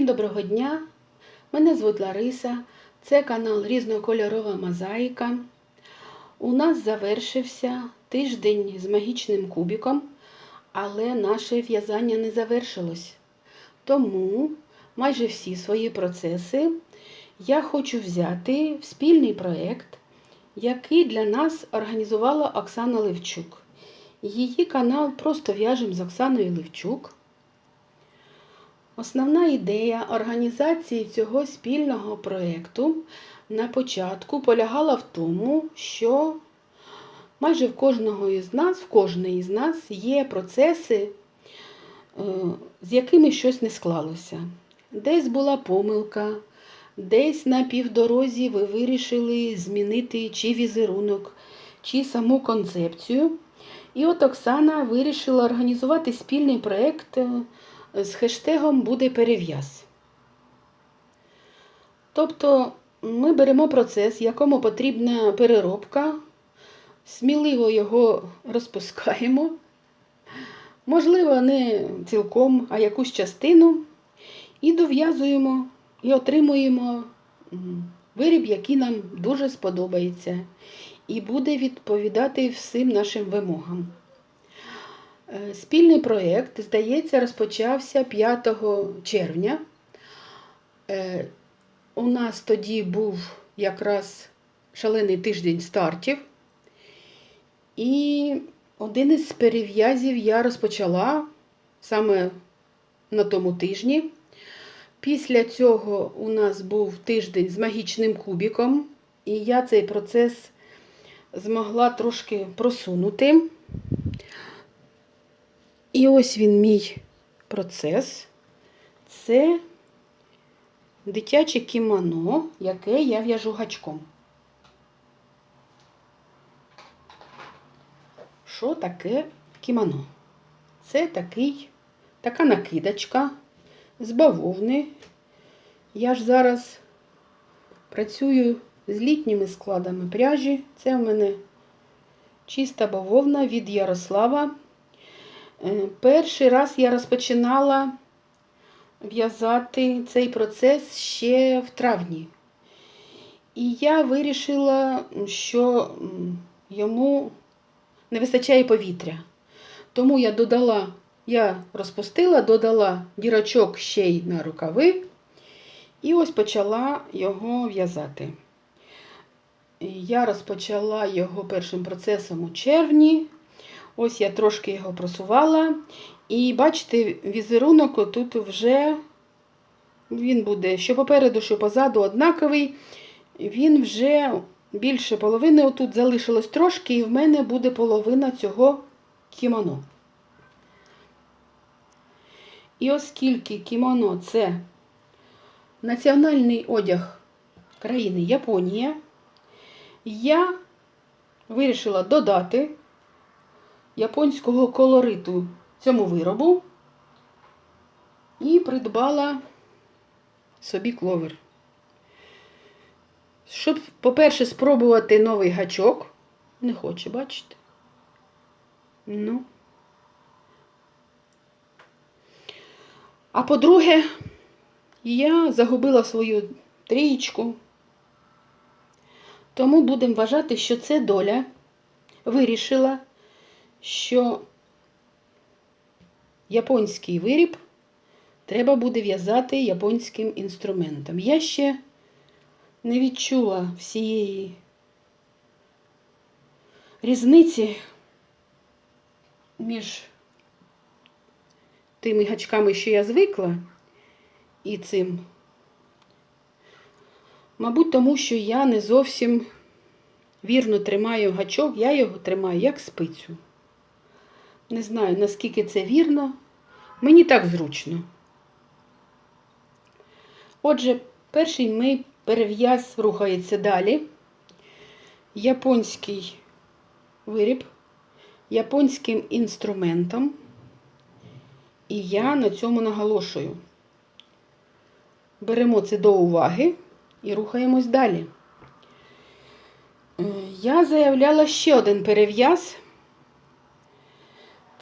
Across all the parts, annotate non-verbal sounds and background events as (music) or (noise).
Всім доброго дня! Мене звуть Лариса, це канал Різнокольорова Мозаїка. У нас завершився тиждень з магічним кубиком, але наше в'язання не завершилось. Тому майже всі свої процеси я хочу взяти в спільний проєкт, який для нас організувала Оксана Левчук. Її канал Просто в'яжем з Оксаною Левчук. Основна ідея організації цього спільного проєкту на початку полягала в тому, що майже в кожного із нас, в кожної із нас є процеси, е, з якими щось не склалося. Десь була помилка, десь на півдорозі ви вирішили змінити чи візерунок, чи саму концепцію. І от Оксана вирішила організувати спільний проєкт е, з хештегом буде перев'яз. Тобто ми беремо процес, якому потрібна переробка, сміливо його розпускаємо. Можливо, не цілком, а якусь частину, і дов'язуємо і отримуємо виріб, який нам дуже сподобається, і буде відповідати всім нашим вимогам. Спільний проєкт, здається, розпочався 5 червня. У нас тоді був якраз шалений тиждень стартів. І один із перев'язів я розпочала саме на тому тижні. Після цього у нас був тиждень з магічним кубіком, і я цей процес змогла трошки просунути. І ось він мій процес. Це дитяче кімоно, яке я в'яжу гачком. Що таке кімоно? Це такий, така накидочка з бавовни. Я ж зараз працюю з літніми складами пряжі. Це в мене чиста бавовна від Ярослава. Перший раз я розпочинала в'язати цей процес ще в травні. І я вирішила, що йому не вистачає повітря. Тому я додала, я розпустила, додала дірочок ще й на рукави, і ось почала його в'язати. Я розпочала його першим процесом у червні. Ось я трошки його просувала. І бачите, візерунок тут вже він буде, що попереду, що позаду однаковий. Він вже більше половини отут залишилось трошки, і в мене буде половина цього кімоно. І оскільки кімоно це національний одяг країни Японія, я вирішила додати японського колориту цьому виробу і придбала собі кловер. Щоб, по-перше, спробувати новий гачок. Не хоче, бачите? Ну. А по-друге, я загубила свою трієчку. Тому будемо вважати, що це доля вирішила що японський виріб треба буде в'язати японським інструментом. Я ще не відчула всієї різниці між тими гачками, що я звикла, і цим. Мабуть, тому що я не зовсім вірно тримаю гачок, я його тримаю як спицю. Не знаю, наскільки це вірно. Мені так зручно. Отже, перший мій перев'яз рухається далі. Японський виріб, японським інструментом. І я на цьому наголошую. Беремо це до уваги і рухаємось далі. Е, я заявляла ще один перев'яз.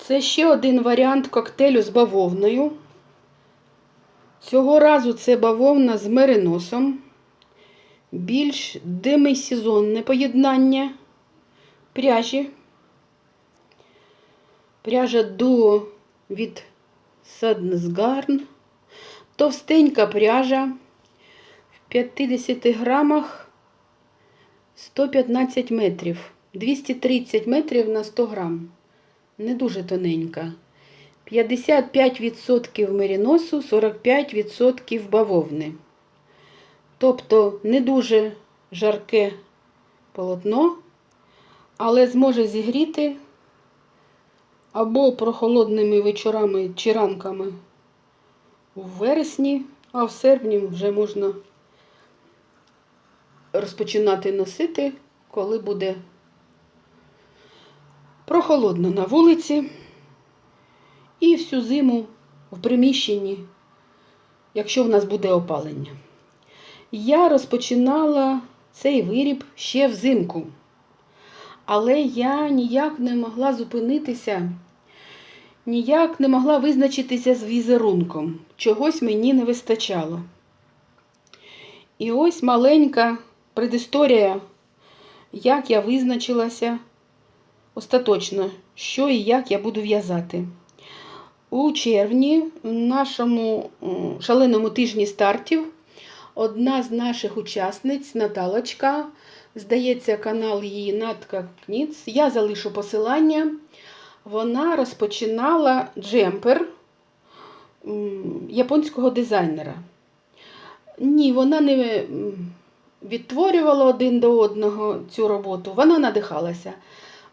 Це ще один варіант коктейлю з бавовною. Цього разу це бавовна з мериносом. Більш демисезонне поєднання пряжі. Пряжа до від Саднесгарн. Товстенька пряжа в 50 грамах 115 метрів. 230 метрів на 100 грам. Не дуже тоненька. 55% меріносу, 45% бавовни. Тобто не дуже жарке полотно, але зможе зігріти або прохолодними вечорами чи ранками у вересні, а в серпні вже можна розпочинати носити, коли буде прохолодно на вулиці і всю зиму в приміщенні, якщо в нас буде опалення. Я розпочинала цей виріб ще взимку, але я ніяк не могла зупинитися, ніяк не могла визначитися з візерунком. Чогось мені не вистачало. І ось маленька предісторія, як я визначилася остаточно, що і як я буду в'язати. У червні, в нашому шаленому тижні стартів, одна з наших учасниць, Наталочка, здається, канал її Натка Кніц, я залишу посилання. Вона розпочинала джемпер японського дизайнера. Ні, вона не відтворювала один до одного цю роботу, вона надихалася.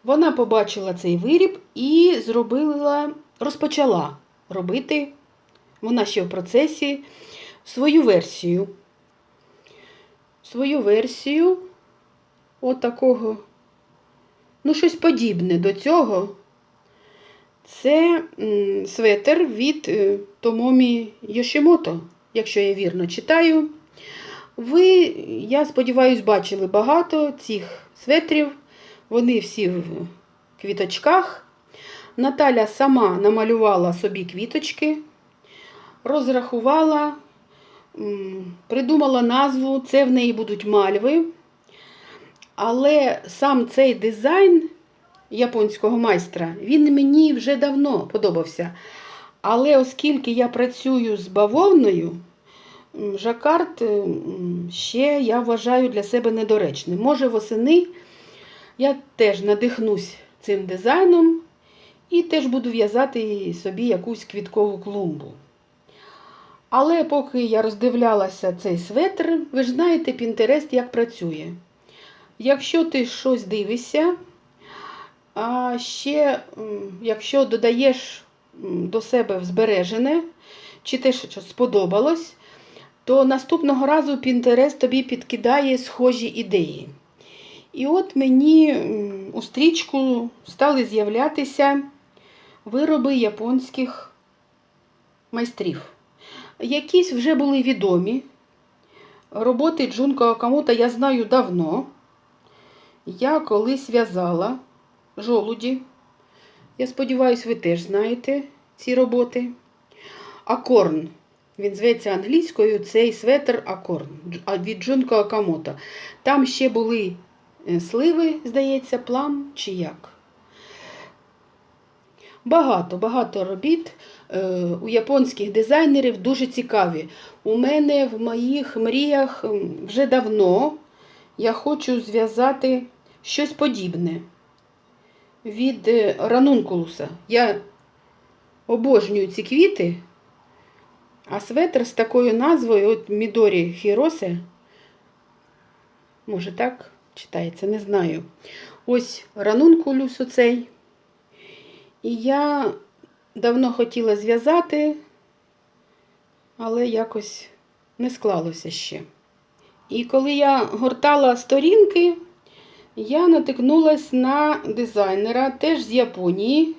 Вона побачила цей виріб і зробила, розпочала робити, вона ще в процесі, свою версію. Свою версію отакого, ну, щось подібне до цього. Це светер від е, Томомі Йошімото, якщо я вірно читаю. Ви, я сподіваюся, бачили багато цих светрів. Вони всі в квіточках. Наталя сама намалювала собі квіточки, розрахувала, придумала назву, це в неї будуть мальви. Але сам цей дизайн японського майстра, він мені вже давно подобався. Але оскільки я працюю з бавовною, жакард ще я вважаю для себе недоречним. Може, восени я теж надихнусь цим дизайном і теж буду в'язати собі якусь квіткову клумбу. Але поки я роздивлялася цей светр, ви ж знаєте, Пінтерест як працює. Якщо ти щось дивишся, а ще якщо додаєш до себе збережене, чи те, що сподобалось, то наступного разу Пінтерест тобі підкидає схожі ідеї. І от мені у стрічку стали з'являтися вироби японських майстрів. Якісь вже були відомі. Роботи Джунко Акамото я знаю давно. Я колись в'язала жолуді. Я сподіваюся, ви теж знаєте ці роботи. Акорн. Він зветься англійською цей светр Акорн від Джунко Акамото. Там ще були сливи, здається, плам чи як. Багато, багато робіт е, у японських дизайнерів дуже цікаві. У мене в моїх мріях вже давно я хочу зв'язати щось подібне від е, ранункулуса. Я обожнюю ці квіти, а светр з такою назвою от Мідорі Хіросе, може так читається, не знаю. Ось ранункулюс оцей. І я давно хотіла зв'язати, але якось не склалося ще. І коли я гортала сторінки, я натикнулась на дизайнера теж з Японії.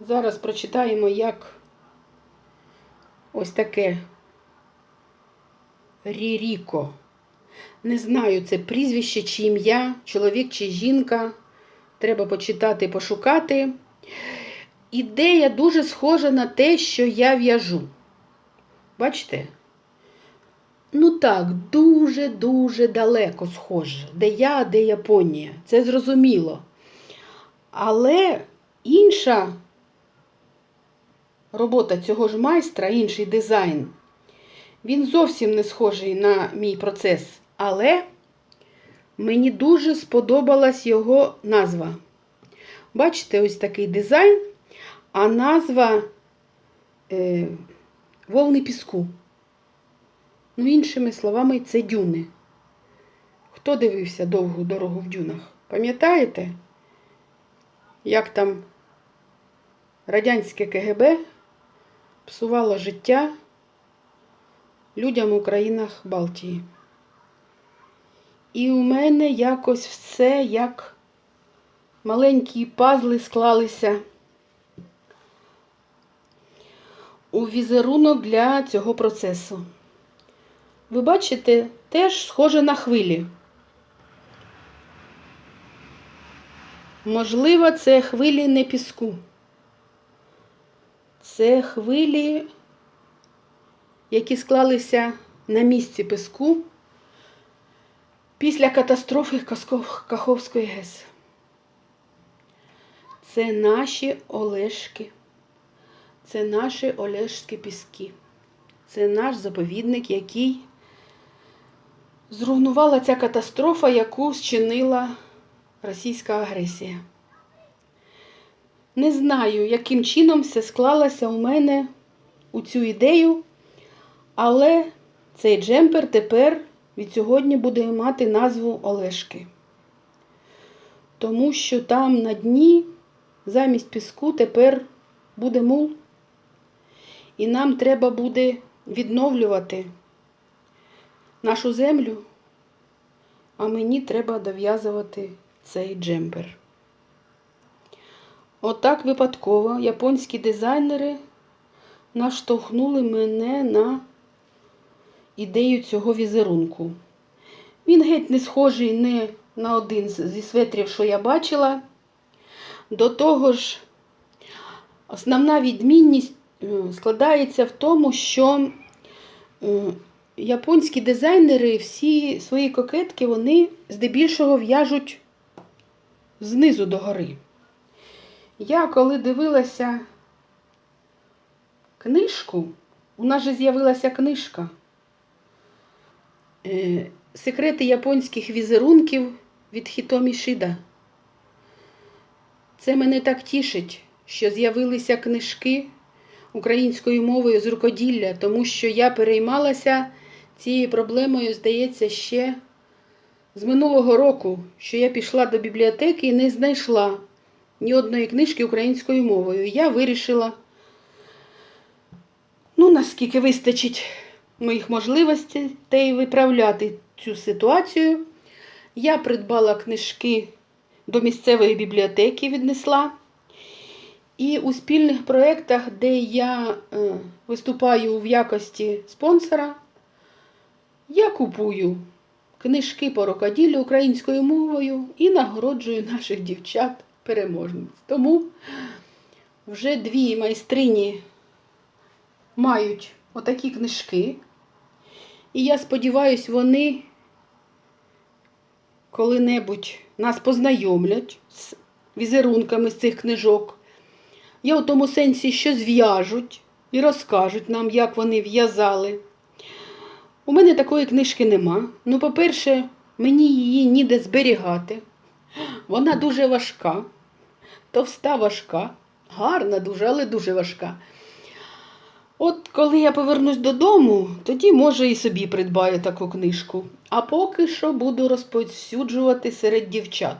Зараз прочитаємо, як ось таке Ріріко. Не знаю, це прізвище чи ім'я, чоловік чи жінка. Треба почитати, пошукати. Ідея дуже схожа на те, що я в'яжу. Бачите? Ну так, дуже-дуже далеко схоже. Де я, де Японія. Це зрозуміло. Але інша робота цього ж майстра, інший дизайн, він зовсім не схожий на мій процес. Але мені дуже сподобалась його назва. Бачите, ось такий дизайн, а назва е, Волни піску. Ну, іншими словами, це дюни. Хто дивився довгу дорогу в дюнах? Пам'ятаєте, як там радянське КГБ псувало життя людям у країнах Балтії? І у мене якось все як маленькі пазли склалися у візерунок для цього процесу. Ви бачите, теж схоже на хвилі. Можливо, це хвилі не піску. Це хвилі, які склалися на місці піску після катастрофи Каховської ГЕС. Це наші Олешки. Це наші Олешські піски. Це наш заповідник, який зруйнувала ця катастрофа, яку зчинила російська агресія. Не знаю, яким чином все склалося у мене у цю ідею, але цей джемпер тепер від сьогодні буде мати назву Олешки. Тому що там на дні замість піску тепер буде мул. І нам треба буде відновлювати нашу землю, а мені треба дов'язувати цей джемпер. Отак випадково японські дизайнери наштовхнули мене на ідею цього візерунку. Він геть не схожий не на один зі светрів, що я бачила. До того ж, основна відмінність е, складається в тому, що е, японські дизайнери всі свої кокетки вони здебільшого в'яжуть знизу до гори. Я коли дивилася книжку, у нас же з'явилася книжка Секрети японських візерунків від Хітомі Шида. Це мене так тішить, що з'явилися книжки українською мовою з рукоділля, тому що я переймалася цією проблемою, здається, ще з минулого року, що я пішла до бібліотеки і не знайшла ні одної книжки українською мовою. Я вирішила, ну, наскільки вистачить моїх можливостей виправляти цю ситуацію. Я придбала книжки до місцевої бібліотеки, віднесла. І у спільних проєктах, де я е, виступаю в якості спонсора, я купую книжки по рукоділлю українською мовою і нагороджую наших дівчат переможниць. Тому вже дві майстрині мають отакі книжки. І я сподіваюся, вони коли-небудь нас познайомлять з візерунками з цих книжок. Я у тому сенсі, що зв'яжуть і розкажуть нам, як вони в'язали. У мене такої книжки нема. Ну, по-перше, мені її ніде зберігати. Вона дуже важка, товста важка, гарна дуже, але дуже важка. От коли я повернусь додому, тоді, може, і собі придбаю таку книжку. А поки що буду розповсюджувати серед дівчат.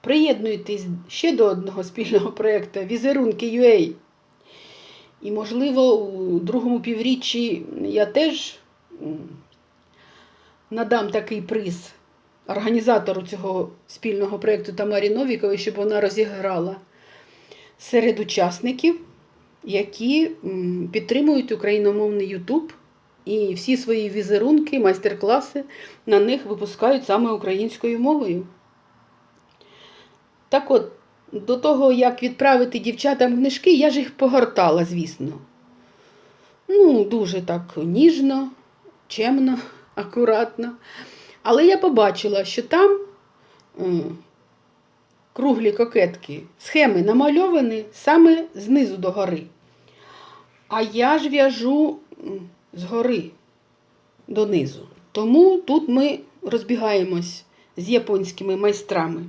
Приєднуйтесь ще до одного спільного проєкту Візерунки UA. І, можливо, у другому півріччі я теж надам такий приз організатору цього спільного проєкту Тамарі Новіковій, щоб вона розіграла серед учасників, які підтримують україномовний Ютуб і всі свої візерунки, майстер-класи на них випускають саме українською мовою. Так от, до того, як відправити дівчатам книжки, я ж їх погортала, звісно. Ну, дуже так ніжно, чемно, акуратно. Але я побачила, що там круглі кокетки, схеми намальовані саме знизу до гори. А я ж в'яжу згори донизу. Тому тут ми розбігаємось з японськими майстрами.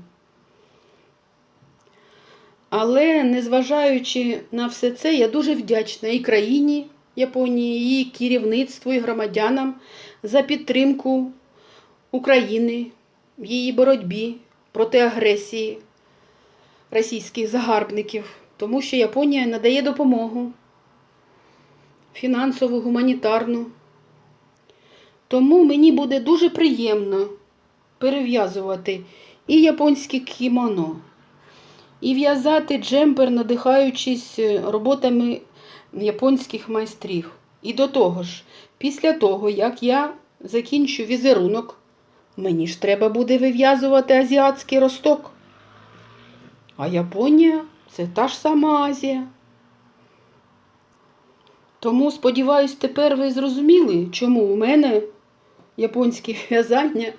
Але незважаючи на все це, я дуже вдячна і країні Японії, і керівництву, і громадянам за підтримку України в її боротьбі проти агресії російських загарбників, тому що Японія надає допомогу фінансову, гуманітарну. Тому мені буде дуже приємно перев'язувати і японське кімоно, і в'язати джемпер, надихаючись е, роботами японських майстрів. І до того ж, після того, як я закінчу візерунок, мені ж треба буде вив'язувати азіатський росток. А Японія це та ж сама Азія. Тому, сподіваюсь, тепер ви зрозуміли, чому у мене японське (laughs) в'язання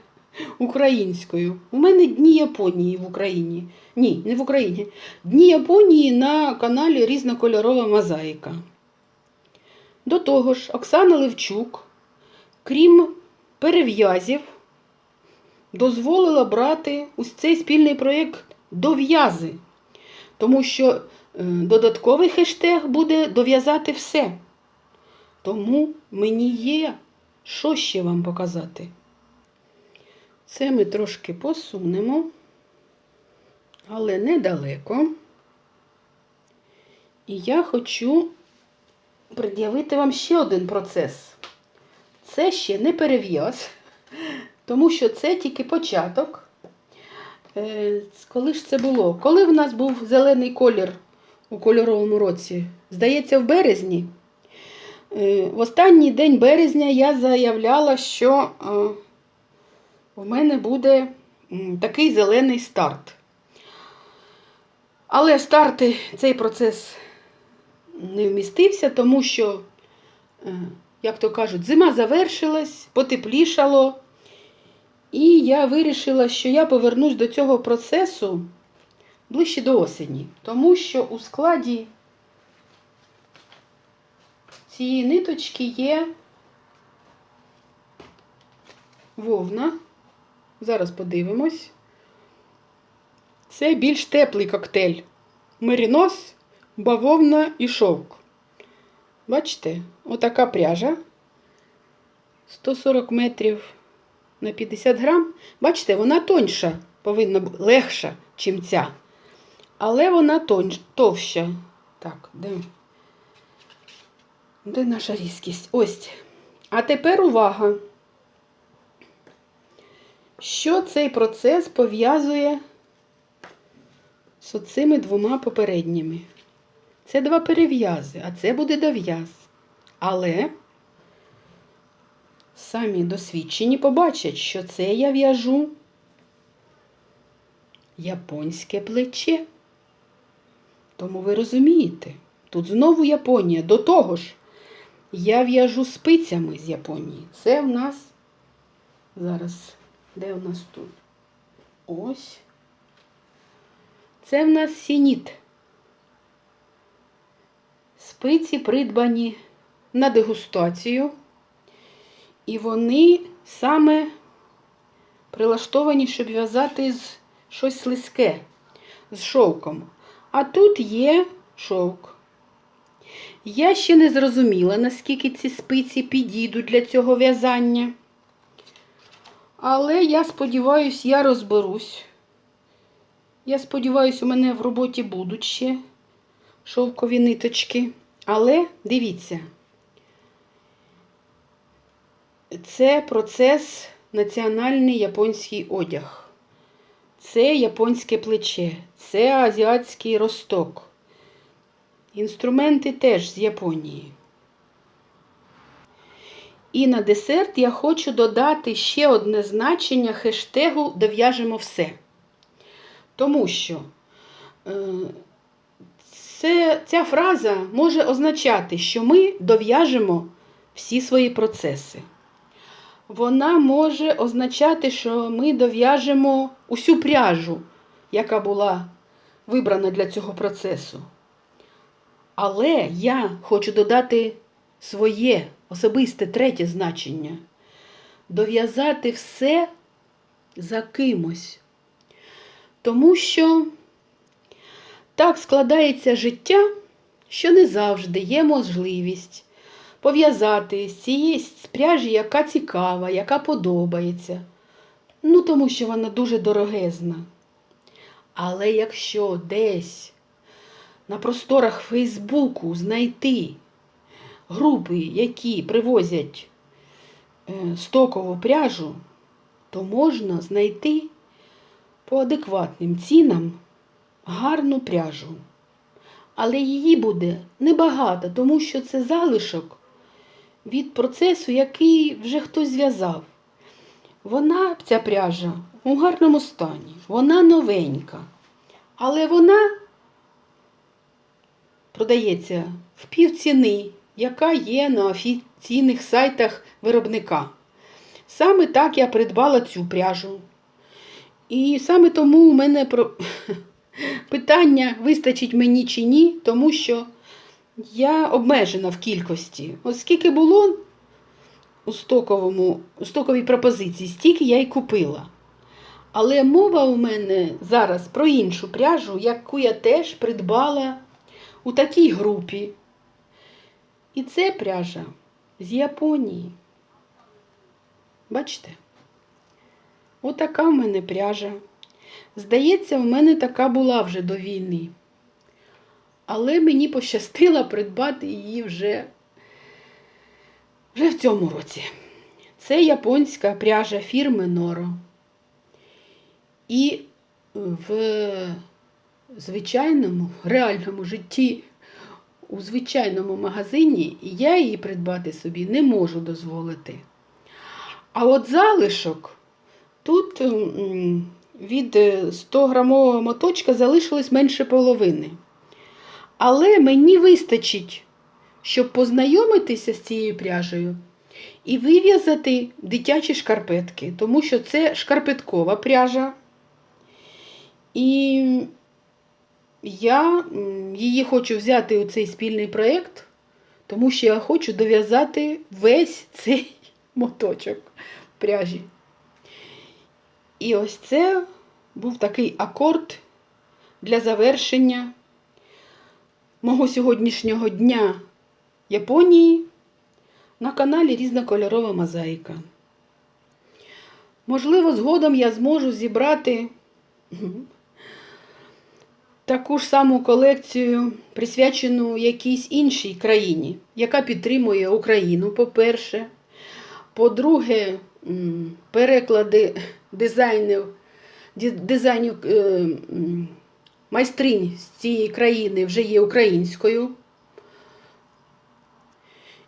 українською. У мене Дні Японії в Україні. Ні, не в Україні. Дні Японії на каналі Різнокольорова мозаїка. До того ж, Оксана Левчук, крім перев'язів, дозволила брати ось цей спільний проєкт дов'язи. Тому що е, додатковий хештег буде дов'язати все. Тому мені є, що ще вам показати. Це ми трошки посунемо, але недалеко. І я хочу пред'явити вам ще один процес. Це ще не перев'яз, тому що це тільки початок. Е, Коли ж це було? Коли в нас був зелений колір у кольоровому році? Здається, в березні. Е, В останній день березня я заявляла, що е, в мене буде такий зелений старт. Але старти цей процес не вмістився, тому що, е, як то кажуть, зима завершилась, потеплішало. І я вирішила, що я повернусь до цього процесу ближче до осені, тому що у складі цієї ниточки є вовна. Зараз подивимось. Це більш теплий коктейль. Мерінос, бавовна і шовк. Бачите, отака пряжа. 140 метрів на 50 грам. Бачите, вона тоньша, повинна бути легша, чим ця. Але вона тонь, товща. Так, де? Де наша різкість? Ось. А тепер увага. Що цей процес пов'язує з оцими двома попередніми? Це два перев'язи, а це буде дов'яз. Але самі досвідчені побачать, що це я в'яжу японське плече. Тому ви розумієте, тут знову Японія. До того ж, я в'яжу спицями з Японії. Це в нас зараз, де в нас тут? Ось. Це в нас сініт. Спиці придбані на дегустацію. І вони саме прилаштовані, щоб в'язати з щось слизьке, з шовком. А тут є шовк. Я ще не зрозуміла, наскільки ці спиці підійдуть для цього в'язання. Але я сподіваюся, я розберусь. Я сподіваюся, у мене в роботі будуть ще шовкові ниточки. Але дивіться, це процес національний японський одяг. Це японське плече, це азіатський росток. Інструменти теж з Японії. І на десерт я хочу додати ще одне значення хештегу Дов'яжемо все. Тому що е, це, ця фраза може означати, що ми дов'яжемо всі свої процеси. Вона може означати, що ми дов'яжемо усю пряжу, яка була вибрана для цього процесу. Але я хочу додати своє особисте третє значення дов'язати все за кимось. Тому що так складається життя, що не завжди є можливість пов'язати з цієї з яка цікава, яка подобається. Ну, тому що вона дуже дорогезна. Але якщо десь на просторах Фейсбуку знайти групи, які привозять е, стокову пряжу, то можна знайти по адекватним цінам гарну пряжу. Але її буде небагато, тому що це залишок від процесу, який вже хтось зв'язав. Вона, ця пряжа, у гарному стані, вона новенька, але вона продається в півціни, яка є на офіційних сайтах виробника. Саме так я придбала цю пряжу. І саме тому у мене про... (laughs) питання, вистачить мені чи ні, тому що я обмежена в кількості. От скільки було у, стоковому, у стоковій пропозиції, стільки я й купила. Але мова у мене зараз про іншу пряжу, яку я теж придбала у такій групі. І це пряжа з Японії. Бачите? Отака в мене пряжа. Здається, в мене така була вже до війни. Але мені пощастило придбати її вже, вже в цьому році. Це японська пряжа фірми Норо. І в звичайному реальному житті, у звичайному магазині я її придбати собі не можу дозволити. А от залишок тут від 100 грамового моточка залишилось менше половини. Але мені вистачить, щоб познайомитися з цією пряжею і вив'язати дитячі шкарпетки, тому що це шкарпеткова пряжа. І я її хочу взяти у цей спільний проєкт, тому що я хочу дов'язати весь цей (laughs) моточок пряжі. І ось це був такий акорд для завершення мого сьогоднішнього дня Японії на каналі Різнокольорова Мозаїка. Можливо, згодом я зможу зібрати таку ж саму колекцію, присвячену якійсь іншій країні, яка підтримує Україну, по-перше. По-друге, переклади дизайнів, дизайнів е, майстринь з цієї країни вже є українською.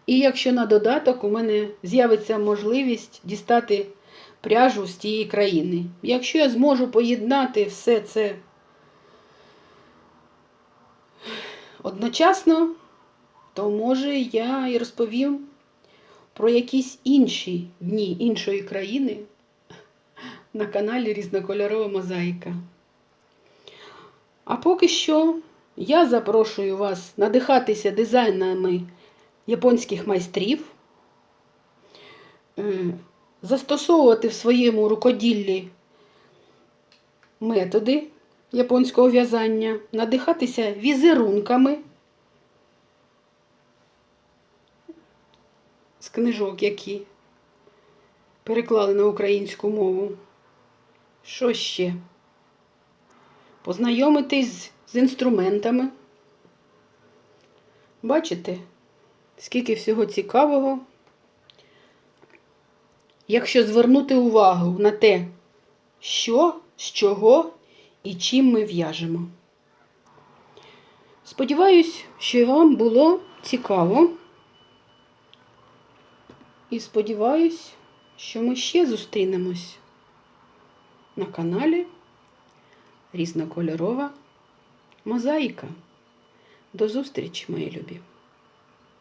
І якщо на додаток у мене з'явиться можливість дістати пряжу з тієї країни. Якщо я зможу поєднати все це одночасно, то може я і розповім про якісь інші дні іншої країни на каналі Різнокольорова Мозаїка. А поки що я запрошую вас надихатися дизайнами японських майстрів, е, застосовувати в своєму рукоділлі методи японського в'язання, надихатися візерунками з книжок, які переклали на українську мову. Що ще? Познайомитись з інструментами. Бачите, скільки всього цікавого. Якщо звернути увагу на те, що, з чого і чим ми в'яжемо. Сподіваюсь, що вам було цікаво. І сподіваюсь, що ми ще зустрінемось на каналі Різнокольорова Мозаїка. До зустрічі, мої любі!